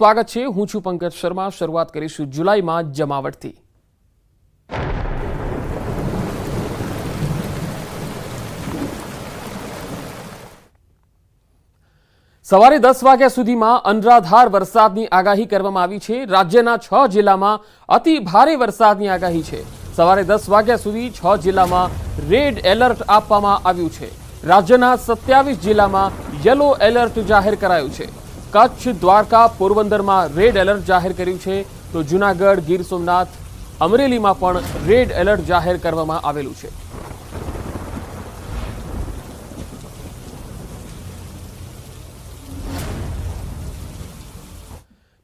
સ્વાગત છે. હું છું પંકજ શર્મા. શરૂઆત કરીશું જુલાઈમાં જમાવટથી. સવારે દસ વાગ્યા સુધીમાં અનરાધાર વરસાદની આગાહી કરવામાં આવી છે. રાજ્યના છ જિલ્લામાં અતિ ભારે વરસાદની આગાહી છે. સવારે દસ વાગ્યા સુધી છ જિલ્લામાં રેડ એલર્ટ આપવામાં આવ્યું છે. રાજ્યના સત્યાવીસ જિલ્લામાં યલો એલર્ટ જાહેર કરાયું છે. કચ્છ દ્વારકા પોરબંદરમાં રેડ એલર્ટ જાહેર કર્યું છે. તો જુનાગઢ ગીર સોમનાથ અમરેલીમાં પણ રેડ એલર્ટ જાહેર કરવામાં આવેલું છે.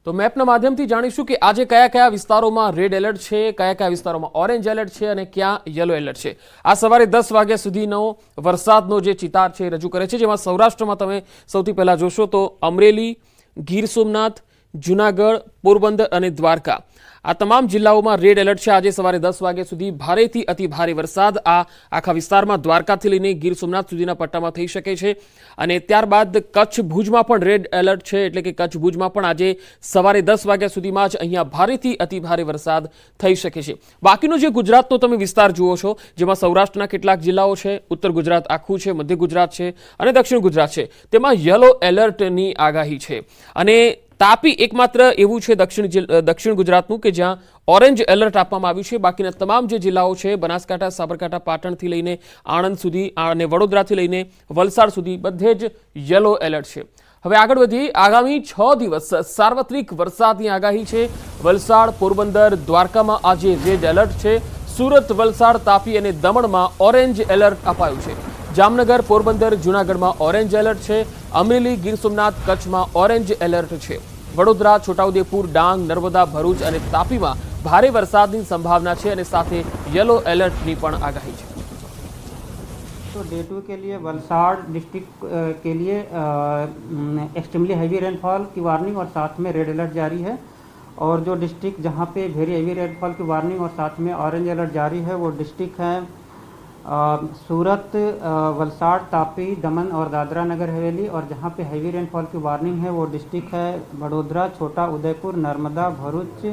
તો મેપના માધ્યમથી જાણીશું કે આજે કયા કયા વિસ્તારોમાં રેડ એલર્ટ છે, કયા કયા વિસ્તારોમાં ઓરેન્જ એલર્ટ છે અને ક્યાં યલો એલર્ટ છે. આ સવારે દસ વાગ્યા સુધીનો વરસાદનો જે ચિતાર છે રજૂ કરે છે, જેમાં સૌરાષ્ટ્રમાં તમે સૌથી પહેલાં જોશો તો અમરેલી, ગીર સોમનાથ, જુનાગઢ, પોરબંદર અને દ્વારકા. આ તમામ જિલ્લાઓમાં રેડ એલર્ટ છે. આજે સવારે દસ વાગ્યા સુધી ભારેથી અતિ ભારે વરસાદ આ આખા વિસ્તારમાં દ્વારકાથી લઈને ગીર સોમનાથ સુધીના પટ્ટામાં થઈ શકે છે અને ત્યારબાદ કચ્છ ભુજમાં પણ રેડ એલર્ટ છે. એટલે કે કચ્છ ભુજમાં પણ આજે સવારે દસ વાગ્યા સુધીમાં જ અહીંયા ભારેથી અતિ ભારે વરસાદ થઈ શકે છે. બાકીનો જે ગુજરાતનો તમે વિસ્તાર જુઓ છો, જેમાં સૌરાષ્ટ્રના કેટલાક જિલ્લાઓ છે, ઉત્તર ગુજરાત આખું છે, મધ્ય ગુજરાત છે અને દક્ષિણ ગુજરાત છે, તેમાં યલો એલર્ટની આગાહી છે. અને તાપી એકમાત્ર એવું છે દક્ષિણ દક્ષિણ ગુજરાતનું કે જ્યાં ઓરેન્જ એલર્ટ આપવામાં આવ્યું છે. બાકીના તમામ જે જિલ્લાઓ છે, બનાસકાંઠા, સાબરકાંઠા, પાટણથી લઈને આણંદ સુધી અને વડોદરાથી લઈને વલસાડ સુધી બધે જ યલો એલર્ટ છે. હવે આગળ વધીએ. આગામી છ દિવસ સાર્વત્રિક વરસાદની આગાહી છે. વલસાડ, પોરબંદર, દ્વારકામાં આજે રેડ એલર્ટ છે. સુરત, વલસાડ, તાપી અને દમણમાં ઓરેન્જ એલર્ટ અપાયું છે. જામનગર પોરબંદર જૂનાગઢમાં ઓરેન્જ એલર્ટ છે અમરેલી ગીર સોમનાથ કચ્છમાં ઓરેન્જ એલર્ટ છે વડોદરા છોટાઉદેપુર ડાંગ નર્મદા ભરૂચ અને તાપીમાં ભારે વરસાદની સંભાવના છે અને સાથે યલો એલર્ટની પણ આગાહી છે तो डे टू के लिए वलसाड़ डिस्ट्रिक्ट अ, के लिए एक्सट्रीमली हैवी रेनफॉल की वार्निंग और साथ में रेड अलर्ट जारी है और जो डिस्ट्रिक्ट जहाँ पे वेरी हैवी रेनफॉल की वार्निंग और साथ में ऑरेंज अलर्ट जारी है वो डिस्ट्रिक्ट हैं अ, सूरत वलसाड़, तापी, दमन और दादरा नगर हवेली और जहाँ पे हैवी रेनफॉल की वार्निंग है वो डिस्ट्रिक्ट है बड़ोदरा, छोटा उदयपुर, नर्मदा, भरूच,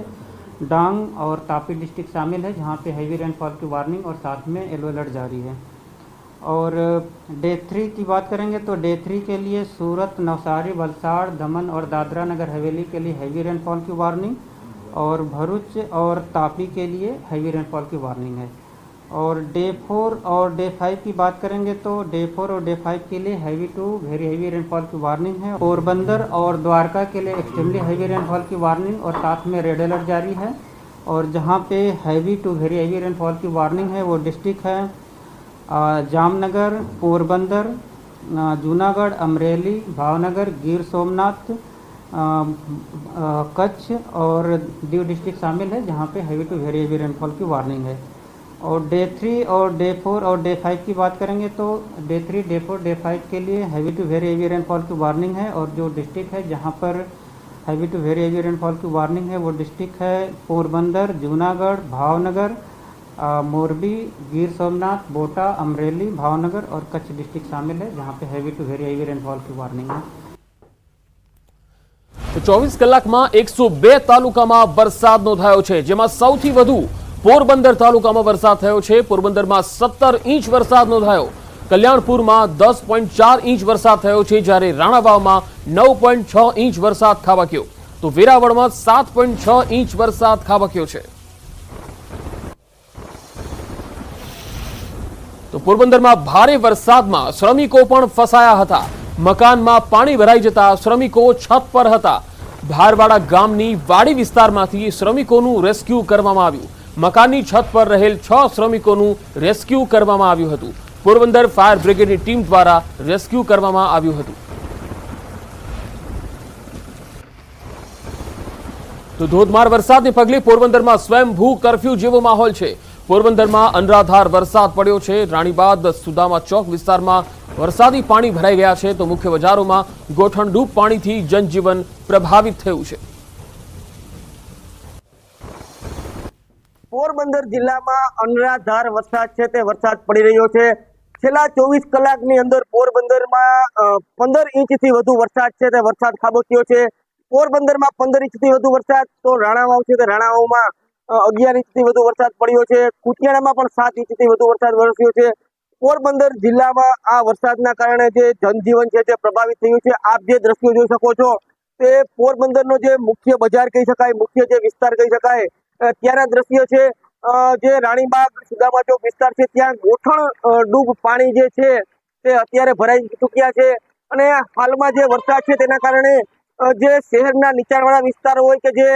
डांग और तापी डिस्ट्रिक्ट शामिल है जहाँ पे हैवी रेनफॉल की वार्निंग और साथ में येलो अलर्ट जारी है। और डे थ्री की बात करेंगे तो डे थ्री के लिए सूरत, नवसारी, वलसाड़, दमन और दादरा नगर हवेली के लिए हैवी रेनफॉल की वार्निंग और भरूच और तापी के लिए हैवी रेनफॉल की वार्निंग है। और डे फोर और डे फाइव की बात करेंगे तो डे फोर और डे फाइव के लिए heavy to very heavy rainfall की वार्निंग है। पोरबंदर और द्वारका के लिए एक्सट्रीमली हैवी रेनफॉल की वार्निंग और साथ में रेड अलर्ट जारी है। और जहाँ पे heavy to very heavy rainfall की वार्निंग है, वो डिस्ट्रिक्ट है जामनगर, पोरबंदर जूनागढ़, अमरेली, भावनगर, गिर सोमनाथ कच्छ और दीव डिस्ट्रिक्ट शामिल है, जहाँ पे heavy to very heavy rainfall की वार्निंग है। और डे थ्री और डे फोर और डे फाइव की बात करेंगे तो day three day four day five के लिए heavy to very heavy rainfall की वार्निंग है और जो डिस्ट्रिक्ट है जहाँ पर heavy to very heavy rainfall की वार्निंग है वो डिस्ट्रिक्ट है पोरबंदर जूनागढ़ भावनगर अ, मोरबी गिर सोमनाथ बोटा अमरेली भावनगर और कच्छ डिस्ट्रिक्ट शामिल है जहाँ पे heavy to very heavy rainfall की वार्निंग है તો ચોવીસ કલાકમાં એકસો બે તાલુકામાં વરસાદ નોંધાયો છે જેમાં સૌથી વધુ પોરબંદર તાલુકામાં વરસાદ થયો છે. પોરબંદરમાં સત્તર ઇંચ વરસાદ નોંધાયો. કલ્યાણપુરમાં દસ પોઈન્ટ ચાર ઇંચ વરસાદ થયો છે જ્યારે રાણાવાવમાં નવ પોઈન્ટ છ ઇંચ વરસાદ ખાબક્યો. તો વેરાવળમાં સાત પોઈન્ટ છ ઇંચ વરસાદ ખાબક્યો છે. તો પોરબંદરમાં ભારે વરસાદમાં શ્રમિકો પણ ફસાયા હતા. મકાનમાં પાણી ભરાઈ જતા શ્રમિકો છત પર હતા. ભારવાડા ગામની વાડી વિસ્તારમાંથી શ્રમિકોનું રેસ્ક્યુ કરવામાં આવ્યું. મકાનની છત પર રહેલ છ શ્રમિકોનું રેસ્ક્યુ કરવામાં આવ્યું હતું. પોરબંદર ફાયર બ્રિગેડની ટીમ દ્વારા રેસ્ક્યુ કરવામાં આવ્યું હતું. તો ધોધમાર વરસાદને પગલે પોરબંદરમાં સ્વયંભૂ કરફ્યુ જેવો માહોલ છે. પોરબંદરમાં અનરાધાર વરસાદ પડ્યો છે. રાણીબાદ, સુદામા ચોક વિસ્તારમાં વરસાદી પાણી ભરાઈ ગયા છે. તો મુખ્ય બજારોમાં ગોઠણડૂબ પાણીથી જનજીવન પ્રભાવિત થયું છે. પોરબંદર જિલ્લામાં અનરાધાર વરસાદ છે તે વરસાદ પડી રહ્યો છે. છેલ્લા ચોવીસ કલાકની અંદર પોરબંદરમાં પંદર ઇંચથી વધુ વરસાદ છે તે વરસાદ ખાબક્યો છે. પોરબંદરમાં પંદર ઇંચથી વધુ વરસાદ તો રાણાવાવ છે તે રાણાવાવમાં અગિયાર ઇંચથી વધુ વરસાદ પડ્યો છે. કુતિયાણામાં પણ સાત ઇંચથી વધુ વરસાદ વરસ્યો છે. પોરબંદર જિલ્લામાં આ વરસાદના કારણે જે જનજીવન છે તે પ્રભાવિત થયું છે. આપ જે દ્રશ્યો જોઈ શકો છો, તે પોરબંદરનો જે મુખ્ય બજાર કહી શકાય, મુખ્ય જે વિસ્તાર કહી શકાય ત્યાંના દ્રશ્યો છે જે રાણીબાગ સુદામા ચોક વિસ્તાર છે, ત્યાં ગોઠણ ડૂબ પાણી જે છે, તે અત્યારે ભરાઈ ચૂક્યા છે. અને હાલમાં જે વરસાદ છે, તેના કારણે જે શહેરના નીચાણવાળા વિસ્તારો હોય કે જે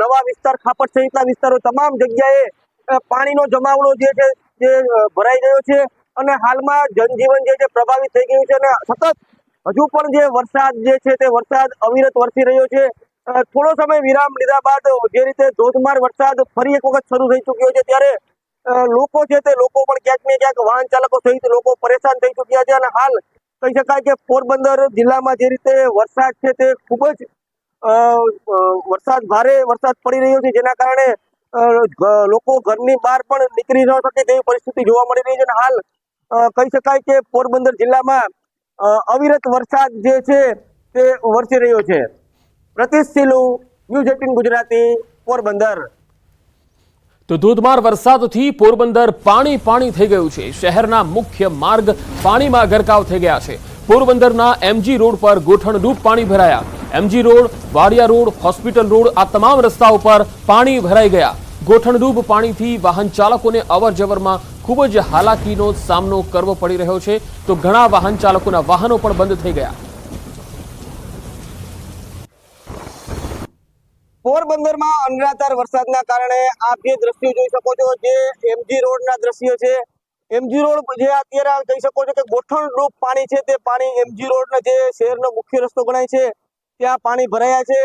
નવા વિસ્તાર ખાપટ સહિતના વિસ્તારો, તમામ જગ્યાએ પાણીનો જમાવડો જે છે જે ભરાઈ ગયો છે. અને હાલમાં જનજીવન જે છે, પ્રભાવિત થઈ ગયું છે. અને સતત હજુ પણ જે વરસાદ જે છે, તે વરસાદ અવિરત વરસી રહ્યો છે. થોડો સમય વિરામ લીધા બાદ જે રીતે ધોધમાર વરસાદ ફરી એક વખત શરૂ થઈ ચૂક્યો છે ત્યારે લોકો છે તે લોકો પણ ક્યાંક ને ક્યાંક વાહન ચાલકો સહિત લોકો પરેશાન થઈ ચૂક્યા છે અને હાલ કહી શકાય કે પોરબંદર જિલ્લામાં જે રીતે વરસાદ છે તે ખૂબ જ વરસાદ ભારે વરસાદ પડી રહ્યો છે જેના કારણે લોકો ઘરની બહાર પણ નીકળી ન શકે તેવી પરિસ્થિતિ જોવા મળી રહી છે અને હાલ કહી શકાય કે પોરબંદર જિલ્લામાં અવિરત વરસાદ જે છે તે વરસી રહ્યો છે. Pratish news eighteen Gujarati Porbandar. તો ધોધમાર વરસાદથી પોરબંદર પાણી પાણી થઈ ગયું છે. શહેરના મુખ્ય માર્ગ પાણીમાં ગરકાવ થઈ ગયા છે. પોરબંદરના એમજી રોડ પર ગોઠણડૂબ પાણી ભરાયા. MG road, Wadia road, hospital road આ તમામ રસ્તા ઉપર પાણી ભરાઈ ગયા. ગોઠણડૂબ પાણીથી વાહન ચાલકોને અવરજવરમાં ખૂબ જ હાલાકીનો સામનો કરવો પડી રહ્યો છે. તો ઘણા વાહન ચાલકોના વાહનો પણ બંધ થઈ ગયા. પોરબંદરમાં અનરાધાર વરસાદના કારણે આપ જે દ્રશ્યો જોઈ શકો છો, જે એમજી રોડના દ્રશ્યો છે એમજી રોડ જે અત્યારે કહી શકો છો કે ગોઠણ રૂપ પાણી છે, તે પાણી એમજી રોડના જે શહેરનો મુખ્ય રસ્તો ગણાય છે, ત્યાં પાણી ભરાયા છે.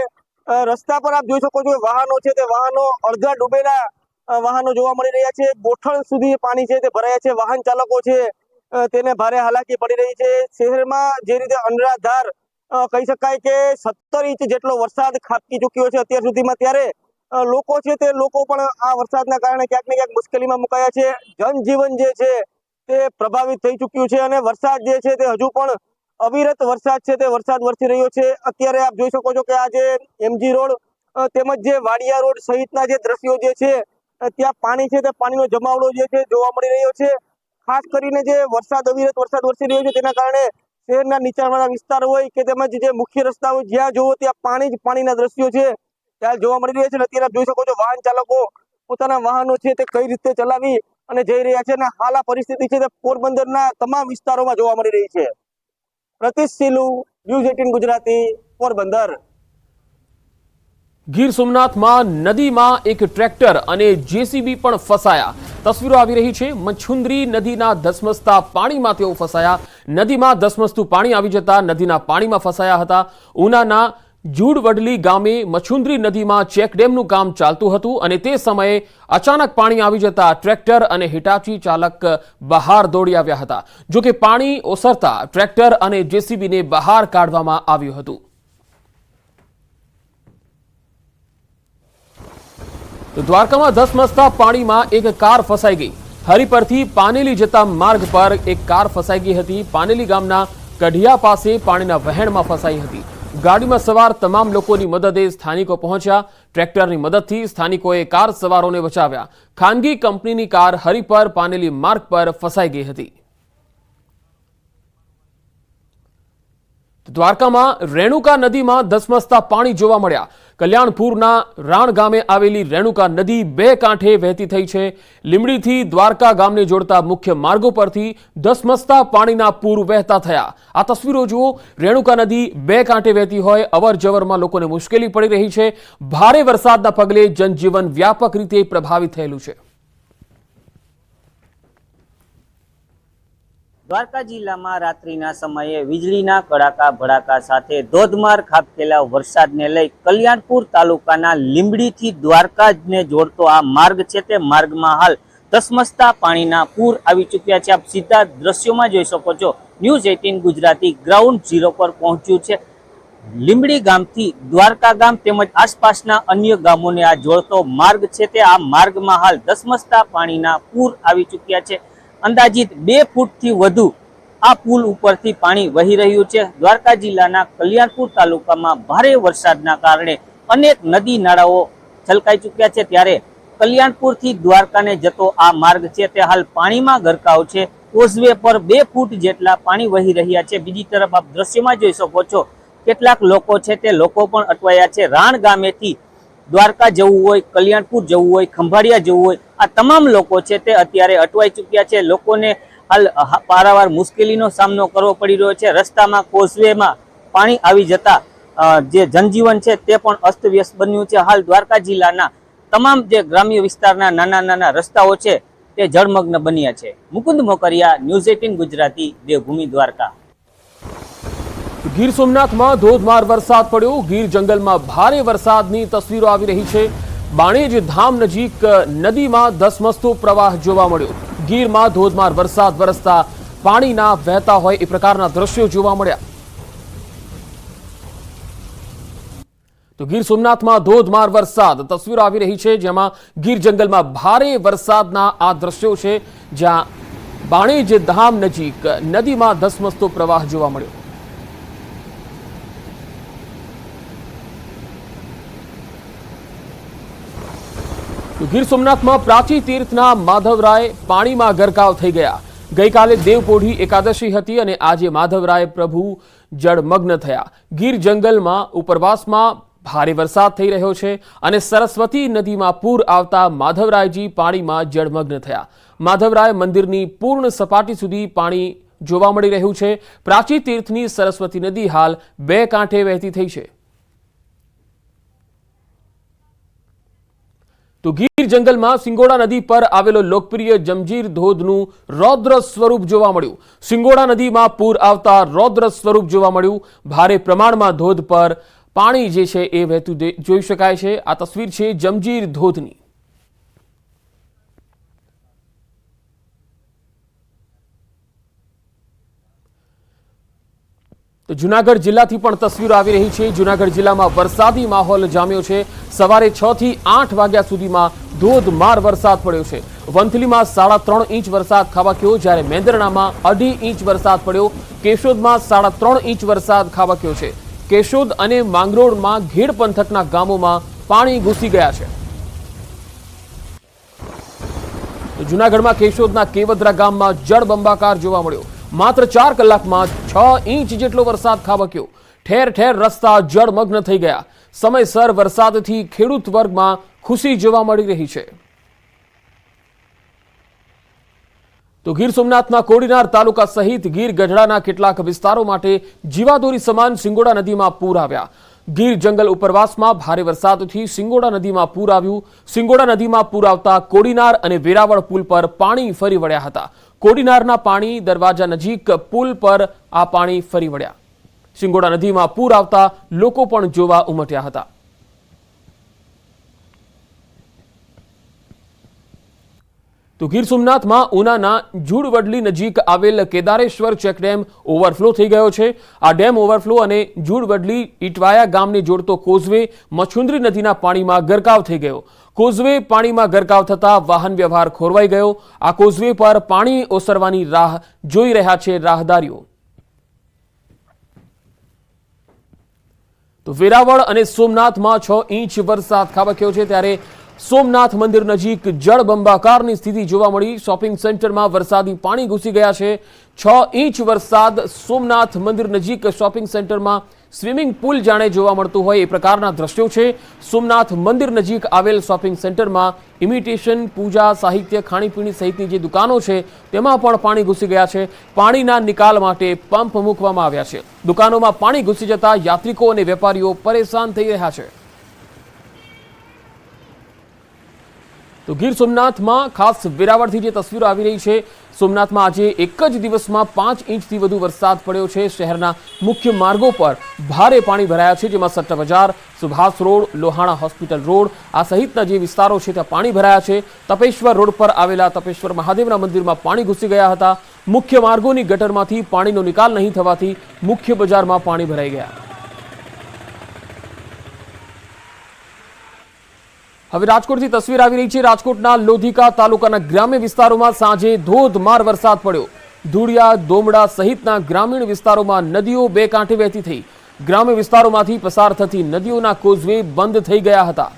રસ્તા પર આપ જોઈ શકો છો વાહનો છે, તે વાહનો અડધા ડૂબેલા વાહનો જોવા મળી રહ્યા છે. ગોઠણ સુધી પાણી છે, તે ભરાયા છે, વાહન ચાલકો છે તેને ભારે હાલાકી પડી રહી છે. શહેરમાં જે રીતે અનરાધાર કહી શકાય કે સત્તર ઇંચ જેટલો વરસાદ ખાબકી ચૂક્યો છે અત્યાર સુધીમાં ત્યારે. લોકો છે તે લોકો પણ આ વરસાદના કારણે ક્યાંક ને ક્યાંક મુશ્કેલીમાં મુકાયા છે. જનજીવન જે છે તે પ્રભાવિત થઈ ચૂક્યું છે અને વરસાદ જે છે તે હજુ પણ અવિરત વરસાદ છે તે વરસાદ વરસી રહ્યો છે. અત્યારે આપ જોઈ શકો છો કે આ જે એમજી રોડ તેમજ જે વાડિયા રોડ સહિતના જે દ્રશ્યો જે છે ત્યાં પાણી છે તે પાણીનો જમાવડો જે છે જોવા મળી રહ્યો છે. ખાસ કરીને જે વરસાદ, અવિરત વરસાદ વરસી રહ્યો છે તેના કારણે શહેરના નીચાણવાળા વિસ્તાર હોય કે તેમજ જે મુખ્ય રસ્તા હોય જ્યાં જુઓ ત્યાં પાણી જ પાણીના દ્રશ્યો છે. ત્યાં જોવા મળી રહ્યા છે અત્યારે આપ જોઈ શકો છો વાહન ચાલકો પોતાના વાહનો છે તે કઈ રીતે ચલાવી અને જઈ રહ્યા છે અને હાલ આ પરિસ્થિતિ છે તે પોરબંદરના તમામ વિસ્તારોમાં જોવા મળી રહી છે. પ્રતિશ સિલુ ન્યૂઝ એટીન ગુજરાતી પોરબંદર. ગીર સોમનાથમાં નદીમાં એક ટ્રેક્ટર અને જેસીબી પણ ફસાયા. તસવીરો આવી રહી છે. મછુંદરી નદીના ધસમસતા પાણીમાં તેઓ ફસાયા. નદીમાં ધસમસતું પાણી આવી જતા નદીના પાણીમાં ફસાયા હતા. ઉનાના જુડવડલી ગામે મછુંદરી નદીમાં ચેકડેમનું કામ ચાલતું હતું અને તે સમયે અચાનક પાણી આવી જતા ટ્રેક્ટર અને હિટાચી ચાલક બહાર દોડી આવ્યા હતા. જોકે પાણી ઓસરતા ટ્રેક્ટર અને જેસીબીને બહાર કાઢવામાં આવ્યું હતું તો દ્વારકામાં ધસમસતા પાણીમાં એક કાર ફસાઈ ગઈ. હરિપરથી પાનેલી જતા માર્ગ પર એક કાર ફસાઈ ગઈ હતી. પાનેલી ગામના કઢિયા પાસે પાણીના વહેણમાં ફસાઈ હતી. ગાડીમાં સવાર તમામ લોકોની મદદે સ્થાનિકો પહોંચ્યા. ટ્રેક્ટરની મદદથી સ્થાનિકોએ કાર સવારોને બચાવ્યા. ખાનગી કંપનીની કાર હરિપર પાનેલી માર્ગ પર ફસાઈ ગઈ હતી. દ્વારકામાં રેણુકા નદીમાં ધસમસતા પાણી જોવા મળ્યા. કલ્યાણપુરના રાણ ગામે આવેલી રેણુકા નદી બે કાંઠે વહેતી થઈ છે. લીમડીથી દ્વારકા ગામને જોડતા મુખ્ય માર્ગો પરથી ધસમસતા પાણીના પૂર વહેતા થયા. આ તસવીરો જુઓ, રેણુકા નદી બે કાંઠે વહેતી હોય, અવરજવરમાં લોકોને મુશ્કેલી પડી રહી છે. ભારે વરસાદના પગલે જનજીવન વ્યાપક રીતે પ્રભાવિત થયેલું છે. દ્વારકા જિલ્લામાં રાત્રિના સમયે વીજળીના કડાકા ભડાકા સાથે ધોધમાર ખાબકેલા વરસાદને લઈ કલ્યાણપુર તાલુકાના લીંબડીથી દ્વારકાને જોડતો આ માર્ગ છે તે માર્ગમાં હાલ ધસમસતા પાણીના પૂર આવી ચૂક્યા છે. આપ સીધા દ્રશ્યોમાં જોઈ શકો છો. News eighteen Gujarati ground zero પર પહોંચ્યું છે. લીંબડી ગામથી દ્વારકા ગામ તેમજ આસપાસના અન્ય ગામોને આ જોડતો માર્ગ છે તે. આ માર્ગમાં હાલ ધસમસતા પાણીના પૂર આવી ચૂક્યા છે. અંદાજિત બે ફૂટથી વધુ આ પુલ ઉપરથી પાણી વહી રહ્યું છે. દ્વારકા જિલ્લાના કલ્યાણપુર તાલુકામાં ભારે વરસાદના કારણે અનેક નદી નાળાઓ છલકાઈ ચૂક્યા છે. ત્યારે કલ્યાણપુરથી દ્વારકાને જતો આ માર્ગ છે તે હાલ પાણીમાં ગરકાવ છે. કોઝવે પર બે ફૂટ જેટલા પાણી વહી રહ્યા છે. બીજી તરફ આપ દ્રશ્યમાં જોઈ શકો છો, કેટલાક લોકો છે તે લોકો પણ અટવાયા છે. રાણ ગામેથી દ્વારકા જવું હોય, કલ્યાણપુર જવું હોય, ખંભાળિયા જવું હોય આ તમામ લોકો છે તે અત્યારે અટવાઈ ચૂક્યા છે. લોકોને હાલ પારાવાર મુશ્કેલીનો સામનો કરવો પડી રહ્યો છે. રસ્તામાં કોઝવેમાં પાણી આવી જતા જે જનજીવન છે તે પણ અસ્તવ્યસ્ત બન્યું છે. હાલ દ્વારકા જિલ્લાના તમામ જે ગ્રામ્ય વિસ્તારના નાના નાના રસ્તાઓ છે તે જળમગ્ન બન્યા છે. Mukund Mokariya, news eighteen Gujarati, Devbhoomi Dwarka. Gir સોમનાથમાં ધોધમાર વરસાદ પડ્યો. ગીર જંગલમાં ભારે વરસાદની તસવીરો આવી રહી છે. બાણેજ ધામ નજીક નદીમાં ધસમસતો પ્રવાહ જોવા મળ્યો. ગીરમાં ધોધમાર વરસાદ વરસતા પાણીના વહેતા હોય એ પ્રકારના દ્રશ્યો જોવા મળ્યા. તો ગીર સોમનાથમાં ધોધમાર વરસાદ તસવીરો આવી રહી છે, જેમાં ગીર જંગલમાં ભારે વરસાદના આ દ્રશ્યો છે, જ્યાં બાણેજ ધામ નજીક નદીમાં ધસમસતો પ્રવાહ જોવા મળ્યો તો ગીર સોમનાથમાં પ્રાચી તીર્થના માધવરાય પાણીમાં ગરકાવ થઈ ગયા. ગઈકાલે દેવપોઢી એકાદશી હતી અને આજે માધવરાય પ્રભુ જળમગ્ન થયા. ગીર જંગલમાં ઉપરવાસમાં ભારે વરસાદ થઈ રહ્યો છે અને સરસ્વતી નદીમાં પૂર આવતા માધવરાયજી પાણીમાં જળમગ્ન થયા. માધવરાય મંદિરની પૂર્ણ સપાટી સુધી પાણી જોવા મળી રહ્યું છે. પ્રાચી તીર્થની સરસ્વતી નદી હાલ બે કાંઠે વહેતી થઈ છે. તો ગીર જંગલમાં સિંગોડા નદી પર આવેલો લોકપ્રિય જમજીર ધોધનું રૌદ્ર સ્વરૂપ જોવા મળ્યું. સિંગોડા નદીમાં પૂર આવતા રૌદ્ર સ્વરૂપ જોવા મળ્યું. ભારે પ્રમાણમાં ધોધ પર પાણી જે છે એ વહેતું જોઈ શકાય છે. આ તસવીર છે જમજીર ધોધની. તો જુનાગઢ જિલ્લાથી પણ તસવીરો આવી રહી છે. જુનાગઢ જિલ્લામાં વરસાદી માહોલ જામ્યો છે. સવારે છ થી આઠ વાગ્યા સુધીમાં ધોધમાર વરસાદ પડ્યો છે. વંથલીમાં સાડા ત્રણ ઇંચ વરસાદ ખાબક્યો, જ્યારે મેંદરણામાં અઢી ઇંચ વરસાદ પડ્યો. કેશોદમાં સાડા ત્રણ ઇંચ વરસાદ ખાબક્યો છે. કેશોદ અને માંગરોળમાં ઘેડ પંથકના ગામોમાં પાણી ઘૂસી ગયા છે. જુનાગઢમાં કેશોદના કેવદરા ગામમાં જળબંબાકાર જોવા મળ્યો. માત્ર ચાર કલાકમાં છ ઇંચ જેટલો વરસાદ ખાબક્યો. ઠેર ઠેર રસ્તા જળમગ્ન થઈ ગયા. સમયસર વરસાદથી ખેડૂત વર્ગમાં ખુશી જોવા મળી રહી છે. તો ગીર સોમનાથના કોડીનાર તાલુકા સહિત ગીર ગઢડાના કેટલાક વિસ્તારો માટે જીવાદોરી સમાન સિંગોડા નદીમાં પૂર આવ્યા. ગીર જંગલ ઉપરવાસમાં ભારે વરસાદથી સિંગોડા નદીમાં પૂર આવ્યું. સિંગોડા નદીમાં પૂર આવતા કોડીનાર અને વેરાવળ પુલ પર પાણી ફરી વળ્યા હતા. કોડીનારના પાણી દરવાજા નજીક પુલ પર આ પાણી ફરી વળ્યા. સિંગોડા નદીમાં પૂર આવતા લોકો પણ જોવા ઉમટ્યા હતા. તો ગીર સોમનાથમાં ઉનાના જુડવડલી નજીક આવેલ કેદારેશ્વર ચેકડેમ ઓવરફ્લો થઈ ગયો છે. આ ડેમ ઓવરફ્લો અને જુડવડલી ઇટવાયા ગામને જોડતો કોઝવે મછુંદરી નદીના પાણીમાં ગરકાવ થઈ ગયો. કોઝવે પાણીમાં ગરકાવ થતા વાહન વ્યવહાર ખોરવાઈ ગયો. આ કોઝવે પર પાણી ઓસરવાની રાહ જોઈ રહ્યા છે રાહદારીઓ. તો વેરાવળ અને સોમનાથમાં છ ઇંચ વરસાદ ખાબક્યો છે. ત્યારે સોમનાથ મંદિર નજીક જળબંબાકારની સ્થિતિ જોવા મળી. શોપિંગ સેન્ટરમાં વરસાદી પાણી ઘૂસી ગયા છે. છ ઇંચ વરસાદ સોમનાથ મંદિર નજીક શોપિંગ સેન્ટરમાં સ્વિમિંગ પુલ જાણે જોવા મળતું હોય એ પ્રકારના દ્રશ્યો છે. સોમનાથ મંદિર નજીક આવેલ શોપિંગ સેન્ટરમાં ઇમિટેશન, પૂજા, સાહિત્ય, ખાણીપીણી સહિતની જે દુકાનો છે, તેમાં પણ પાણી ઘૂસી ગયા છે. પાણીના નિકાલ માટે પંપ મૂકવામાં આવ્યા છે. દુકાનોમાં પાણી ઘૂસી જતા યાત્રિકો અને વેપારીઓ પરેશાન થઈ રહ્યા છે. તો ગીર સોમનાથમાં ખાસ વેરાવળથી જે તસવીરો આવી રહી છે, સોમનાથમાં આજે એક જ દિવસમાં પાંચ ઇંચથી વધુ વરસાદ પડ્યો છે. શહેરના મુખ્ય માર્ગો પર ભારે પાણી ભરાયા છે, જેમાં Satta Bazar, Subhash road, Lohana hospital road, આ સહિતના જે વિસ્તારો છે, ત્યાં પાણી ભરાયા છે. તપેશ્વર રોડ પર આવેલા તપેશ્વર મહાદેવના મંદિરમાં પાણી ઘૂસી ગયા હતા. મુખ્ય માર્ગોની ગટરમાંથી પાણીનો નિકાલ નહીં થવાથી મુખ્ય બજારમાં પાણી ભરાઈ ગયા. હવે રાજકોટથી તસવીર આવી રહી છે. રાજકોટના લોધિકા તાલુકાના ગ્રામ્ય વિસ્તારોમાં સાંજે ધોધમાર વરસાદ પડ્યો. ધૂળિયા, દોમડા સહિતના ગ્રામીણ વિસ્તારોમાં નદીઓ બે કાંઠે વહેતી થઈ. ગ્રામ્ય વિસ્તારોમાંથી પસાર થતી નદીઓના કોઝવે બંધ થઈ ગયા હતા.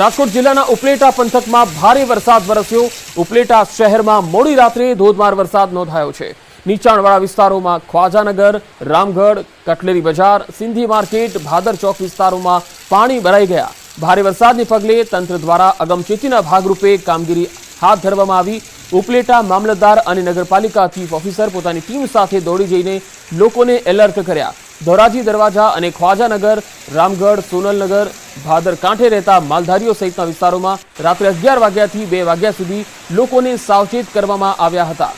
રાજકોટ જિલ્લાના ઉપલેટા પંથકમાં ભારે વરસાદ વરસ્યો. ઉપલેટા શહેરમાં મોડી રાત્રે ધોધમાર વરસાદ નોંધાયો છે. નીચાણવાળા વિસ્તારોમાં ખ્વાજાનગર, રામગઢ, કટલેરી બજાર, સિંધી માર્કેટ, ભાદર ચોક વિસ્તારોમાં પાણી ભરાઈ ગયા. ભારે વરસાદને પગલે તંત્ર દ્વારા અગમચેતીના ભાગરૂપે કામગીરી હાથ ધરવામાં આવી. ઉપલેટા મામલતદાર અને નગરપાલિકા ચીફ ઓફિસર પોતાની ટીમ સાથે દોડી જઈને લોકોને એલર્ટ કર્યા. ધોરાજી દરવાજા અને ખ્વાજાનગર, રામગઢ, સોનલનગર, ભાદર કાંઠે રહેતા માલધારીઓ સહિતના વિસ્તારોમાં રાત્રે અગિયાર વાગ્યાથી બે વાગ્યા સુધી લોકોને સાવચેત કરવામાં આવ્યા હતા.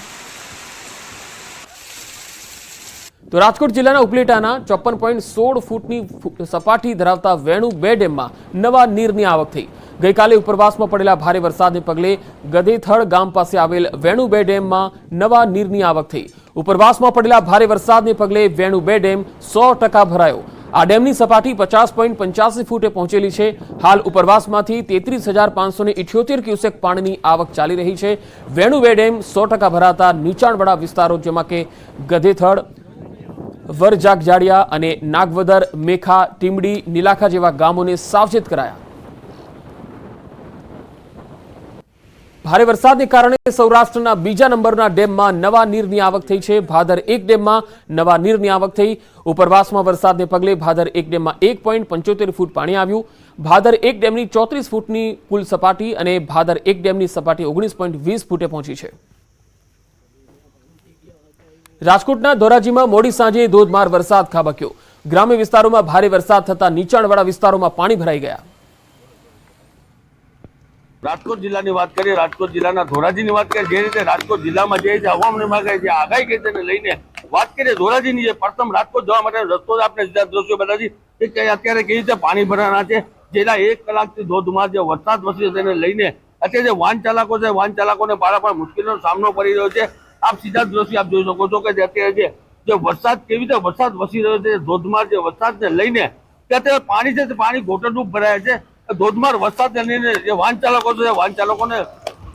તો રાજકોટ જિલ્લાના ઉપલેટાના ચોપન પોઈન્ટ સોળ ફૂટની સપાટી ધરાવતા વેણુ બે ડેમમાં નવા નીરની આવક થઈ. ગઈકાલે ઉપરવાસમાં પડેલા ભારે વરસાદને પગલે ગધેથળ ગામ પાસે આવેલ વેણુ બે ડેમમાં નવા નીરની આવક થઈ. ઉપરવાસમાં પડેલા ભારે વરસાદને પગલે વેણુ બે ડેમ સો ટકા ભરાયો. આ ડેમની સપાટી પચાસ પોઈન્ટ પંચ્યાસી ફૂટે પહોંચેલી છે. હાલ ઉપરવાસમાંથી તેત્રીસ હજાર પાંચસો ને ઇઠ્યોતેર ક્યુસેક પાણીની આવક ચાલી રહી છે. વેણુ બે ડેમ સો ટકા ભરાતા નીચાણવાળા વિસ્તારો, જેમાં કે ગધેથળ વરજાગ જાડિયા અને નાગવદર, મેખા, ટીમડી, નીલાખા જેવા ગામોને સાવચેત કરાયા. ભારે વરસાદને કારણે સૌરાષ્ટ્રના બીજા નંબરના ડેમમાં નવા નીરની આવક થઈ છે. ભાદર એક ડેમમાં નવા નીરની આવક થઈ. ઉપરવાસમાં વરસાદને પગલે ભાદર એક ડેમમાં એક ફૂટ પાણી આવ્યું. ભાદર એક ડેમની ચોત્રીસ ફૂટની કુલ સપાટી અને ભાદર એક ડેમની સપાટી ઓગણીસ ફૂટે પહોંચી છે. રાજકોટના ધોરાજીમાં મોડી સાંજે ધોધમાર વરસાદ ખાબક્યો. ગ્રામ્ય વિસ્તારોમાં ભારે વરસાદ થતા નીચાણવાળા વિસ્તારોમાં પાણી ભરાઈ ગયા. રાજકોટ જિલ્લાની વાત કરીએ, રાજકોટ જિલ્લાના ધોરાજીની વાત કરીએ, જે રીતે રાજકોટ જિલ્લામાં જે રીતે હવામાન વિભાગે આગાહી કરી તેને લઈને વાત કરીએ, ધોરાજીની જે પ્રથમ રાજકોટ જવા માટે રસ્તો આપણે દ્રશ્યો બતાવી કે અત્યારે કેવી રીતે પાણી ભરાના છે, જેના એક કલાકથી ધોધમાર જે વરસાદ વરસ્યો તેને લઈને, અત્યારે જે વાહન ચાલકો છે, વાહન ચાલકોને પણ મુશ્કેલીનો સામનો કરી રહ્યો છે. આપ સીધા દ્રશ્ય આપ જોઈ શકો છો કે અત્યારે જે જે વરસાદ કેવી રીતે વરસાદ વસી રહ્યો છે, ધોધમાર જે વરસાદને લઈને કે અત્યારે પાણી છે તે પાણી ઘોટરરૂપ ભરાય છે. ધોધમાર વરસાદને લઈને જે વાહન ચાલકો છે, વાહન ચાલકોને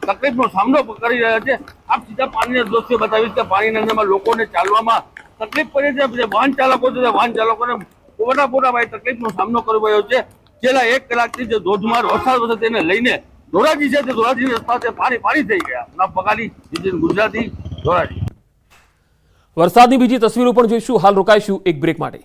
તકલીફનો સામનો કરી રહ્યા છે. આપ સીધા પાણીના દ્રશ્ય બતાવીશ કે પાણીના અંદરમાં લોકોને ચાલવામાં તકલીફ પડે છે. જે વાહન ચાલકો છે વાહન ચાલકોને પૂરા પૂરા ભાઈ તકલીફનો સામનો કરવો રહ્યો છે. છેલ્લા એક કલાકથી જે ધોધમાર વરસાદ હતો તેને લઈને ધોરાજી છે તે ધોરાજી રસ્તા છે. પાણી પાણી થઈ ગયા. ના પગારી ગુજરાતી ધોરાજી. વરસાદની બીજી તસવીરો પણ જોઈશું. હાલ રોકાઈશું એક બ્રેક માટે.